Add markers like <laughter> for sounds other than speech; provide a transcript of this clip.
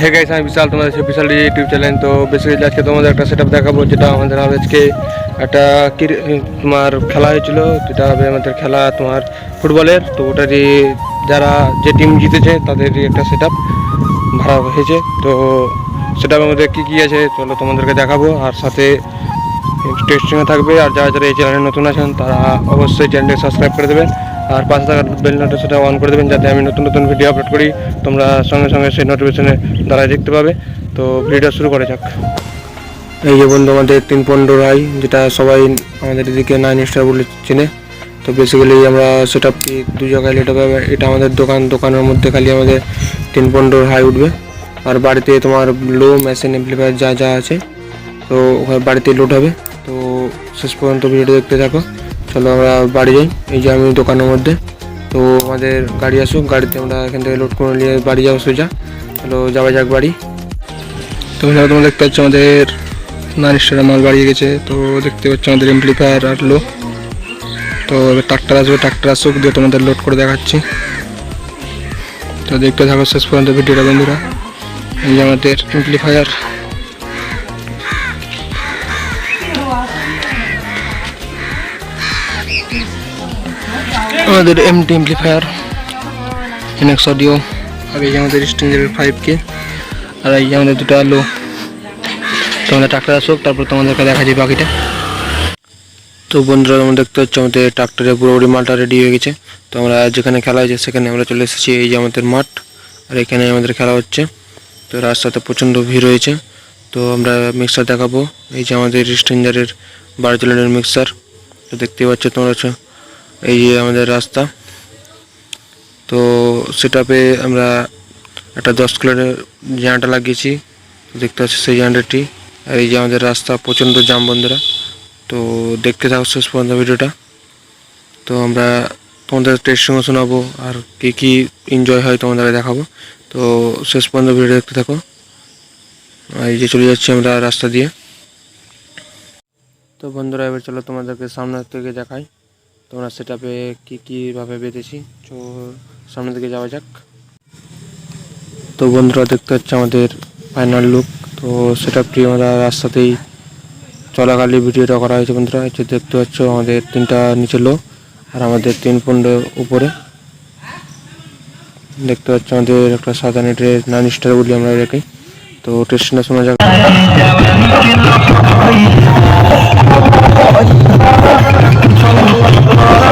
Hey guys আমি বিশাল তোমাদের সে বিশাল ইউটিউব চ্যানেল তো বেসিক্যালি আজকে তোমাদের একটা সেটআপ দেখাবো, যেটা আমাদের আজকে একটা তোমার খেলা হয়েছিল, যেটা হবে আমাদের খেলা তোমার ফুটবলের। তো ওটা যে যারা, যে টিম জিতেছে তাদের একটা সেটআপ ভাড়া হয়েছে। তো সেটার আমাদের কী কী আছে, চলো তোমাদেরকে দেখাবো। আর সাথে টেস্টিংয়ে থাকবে। আর যারা যারা এই চ্যানেলে নতুন আছেন, তারা অবশ্যই চ্যানেলটি সাবস্ক্রাইব করে দেবেন। আর পাশে থাকার বেল নোটিফিকেশনটা অন করে দেবেন যাতে আমি নতুন নতুন ভিডিও আপলোড করি। তোমরা সঙ্গে সঙ্গে সেই নোটিফিকেশনে দ্বারা দেখতে পাবে। তো ভিডিও শুরু করে যাক। এই যে বন্ধু, আমাদের তিন পনেরো রাই যেটা সবাই আমাদের এদিকে নাইন স্টার বলে চেনে। তো বেসিক্যালি আমরা সেটা দু জায়গায় লেট হবে। এটা আমাদের দোকান, দোকানের মধ্যে খালি আমাদের তিন পনেরো হাই উঠবে। আর বাড়িতে তোমার লো মেশিন এমপ্লিফায়ার যা যা আছে, তো ওখানে বাড়িতে লোড হবে। তো শেষ পর্যন্ত ভিডিওটা দেখতে থাকো। চলো আমরা বাড়ি যাই। এই যে আমি দোকানের মধ্যে। তো আমাদের গাড়ি আসুক, গাড়িতে আমরা এখান থেকে লোড করে নিয়ে বাড়ি যাব সোজা। চলো যাওয়া যাক বাড়ি। তো এখানে তোমরা দেখতে পাচ্ছ আমাদের স্টারের মাল বাড়িয়ে গেছে। তো দেখতে পাচ্ছ আমাদের এমপ্লিফায়ার আর লো তো ট্রাক্টর আসবে ট্রাক্টর আসুক, দিয়ে তোমাদের লোড করে দেখাচ্ছি। তো দেখতে থাকো শেষ পর্যন্ত ভিডিওটা বন্ধুরা। এই যে আমাদের এমপ্লিফায়ার আমাদের এমটি এমপ্লিফায়ার এনএক্স অডিও আর এই আমাদের স্ট্রেঞ্জারের ফাইভ কে আর এই আমাদের দুটো আলো। তোমাদের ট্রাক্টর আসুক, তারপর তোমাদেরকে দেখা যায় বাকিটা। তো বন্ধুরা, তোমরা দেখতে পাচ্ছ আমাদের ট্রাক্টরে পুরোপুরি মালটা রেডি হয়ে গেছে। তো আমরা যেখানে খেলা হয়েছে, সেখানে আমরা চলে এসেছি, এই যে আমাদের মাঠ, আর এখানে আমাদের খেলা হচ্ছে। তো রাস্তাতে প্রচণ্ড ভিড় হয়েছে। তো আমরা মিক্সার দেখাবো, এই যে আমাদের স্ট্রেঞ্জারের বারো চলনের মিক্সার তো দেখতে পাচ্ছ তোমরা চ- এই যে আমাদের রাস্তা, তো সেটাপে আমরা একটা দশ কিলোর জানাটা লাগিয়েছি, দেখতে পাচ্ছি সেই জানাটি আর এই যে আমাদের রাস্তা প্রচণ্ড জাম বন্ধুরা, তো দেখতে থাকো শেষ পর্যন্ত ভিডিওটা। তো আমরা তোমাদের টেস্টিংও শোনাবো আর কী কী এনজয় হয় তোমাদের দেখাবো। তো শেষ পর্যন্ত ভিডিও দেখতে থাকো। আর এই যে চলে যাচ্ছি আমরা রাস্তা দিয়ে। তো বন্ধুরা, এবার চলো তোমাদেরকে সামনে থেকে দেখাই। তোমরা সেটাপে কি কি ভাবে বেঁধেছি? তো সামনের দিকে যাওয়া যাক। তো বন্ধুরা, দেখতে হচ্ছে আমাদের ফাইনাল লুক তো সেটা প্রিয় আমরা রাস্তাতেই চলাকালীন ভিডিওটা করা হয়েছে বন্ধুরা। যে দেখতে পাচ্ছ আমাদের তিনটা নিচে লো আর আমাদের তিন পনেরো উপরে। দেখতে পাচ্ছ আমাদের একটা সাদা নেটের নাইন স্টার বলি আমরা রেখে তো টেস্টটা শোনা যাক। 我 <laughs> 操